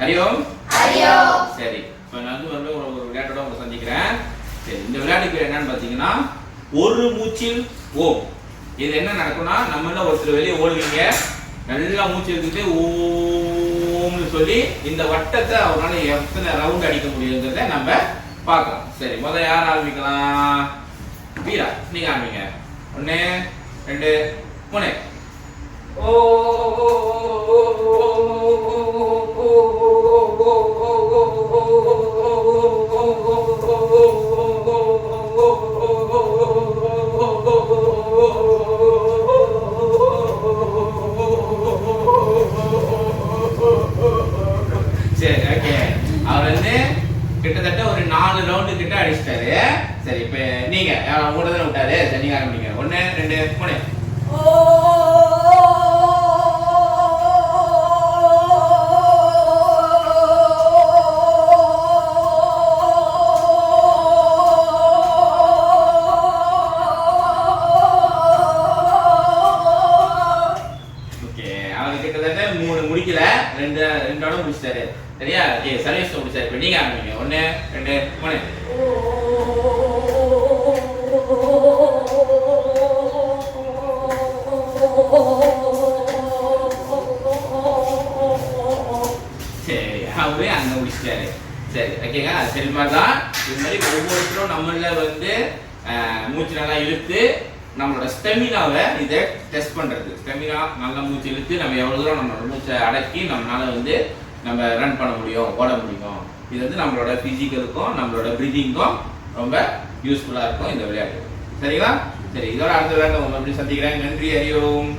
ஹரியோம். ஹரியோம். சரி இப்போ நான் வந்து ஒரு ஒரு விளையாட்டோட உங்களை சந்திக்கிறேன். சரி இந்த விளையாட்டு பேர் என்னன்னு பார்த்தீங்கன்னா ஒரு மூச்சில் ஓம் இது என்ன நடக்கும்னா நம்மள ஒருத்தர் வெளியே ஓடுவீங்க? நல்லா மூச்சு எடுத்துட்டு ஓம்னு சொல்லி இந்த வட்டத்தை அவரால் எத்தனை ரவுண்ட் அடிக்க முடியுங்கிறத நம்ம பார்க்கலாம். சரி முதல்ல யார் ஆரம்பிக்கலாம்? வீரா நீங்க ஆரம்பிங்க. ஒன்று ரெண்டு மூணு. சரி நாலு ரவுண்டு கிட்ட அடிச்சிட்டாரு. சரி இப்போ நீங்க உங்களோட விட்டாரு. சரி நீங்க ஆரம்பிங்க. ஒன்று ரெண்டு மூணு. ரெண்டு ரெண்டோட முடிச்சிட்டாரு. சரியா? ஓகே சர்வீஸ் முடிச்சாரு. இப்போ நீங்க ஆரம்பிங்க. ஒன்று ரெண்டு மூணு. சரி அவரே அங்க முடிச்சிட்டாரு. சரி ஓகேங்க. சரி மாதிரி தான். இது மாதிரி ஒவ்வொருத்தரும் நம்மள வந்து மூச்சு நல்லா இழுத்து நம்மளோட ஸ்டெமினாவை இதை டெஸ்ட் பண்றது. ஸ்டெமினா நல்ல மூச்சு இழுத்து நம்ம எவ்வளவு தூரம் நம்மளோட மூச்சை அடக்கி நம்மளால வந்து நம்ம ரன் பண்ண முடியும் ஓட முடியும். இது வந்து நம்மளோட பிசிக்கலுக்கும் நம்மளோட பிரீதிங்க்கும் ரொம்ப யூஸ்ஃபுல்லா இருக்கும் இந்த விளையாட்டு. சரிங்களா? சரி இதோட அடுத்த விளையாட்டு உங்களை எப்படி சந்திக்கிறேன்? நன்றி அறியோம்